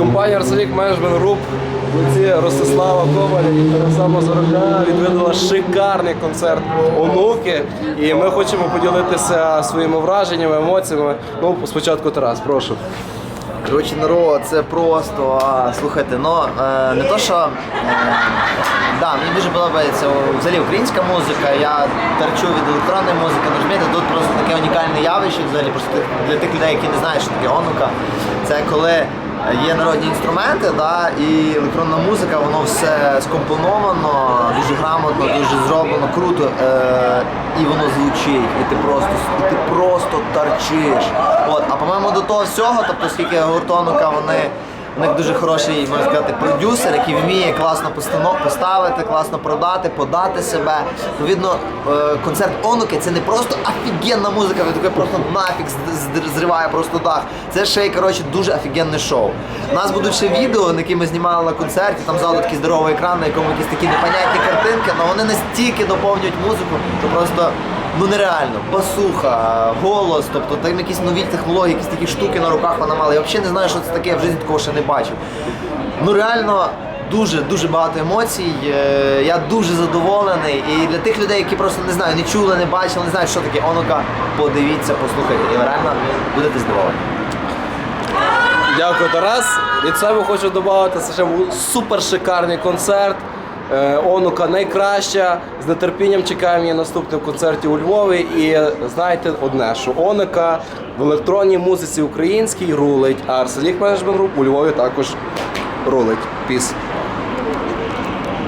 Компанія Арсенік Менеджмент Груп в лиці Ростислава Коваля і Тараса Мазурака відвідала шикарний концерт онуки. І ми хочемо поділитися своїми враженнями, емоціями. Ну, спочатку Тарас, прошу. Коротше, народ, це просто. а, Слухайте, ну е, не то, що. Е, да, мені дуже подобається взагалі українська музика. Я терчу від електронної музики. Ну, розумієте, тут просто таке унікальне явище взагалі. Просто для тих людей, які не знають, що таке онука. Це коли є народні інструменти, да, і електронна музика, воно все скомпоновано, дуже грамотно, дуже зроблено, круто. Е, і воно звучить, і ти просто і ти просто торчиш. От, а по-моєму, до того всього, тобто скільки гуртонука вони. У них дуже хороший, можна сказати, продюсер, який вміє класно поставити, класно продати, подати себе. Відповідно, е, концерт Онуки це не просто офігенна музика, від просто нафіг зриває просто дах. Це ще й коротше дуже офігенне шоу. У нас будуть ще відео, на які ми знімали на концерті. Там ззаду такий здоровий екран, на якому якісь такі непонятні картинки, але вони настільки доповнюють музику, що просто ну нереально. Басуха, голос, тобто там якісь нові технології, якісь такі штуки на руках вона мала. Я взагалі не знаю, що це таке, я в житті такого ще не бачив. Ну реально. Дуже дуже багато емоцій. Е, Я дуже задоволений. І для тих людей, які просто не знаю, не чули, не бачили, не знають, що таке онука, подивіться, послухайте. І реально будете здивовані. Дякую, Тарас. Від себе хочу додати, це ще був супер шикарний концерт. Е, Онука найкраща. З нетерпінням чекаємо її наступному концерті у Львові. І знаєте одне, що Онука в електронній музиці українській рулить, а Арселік Менеджмент Груп у Львові також рулить. Піс.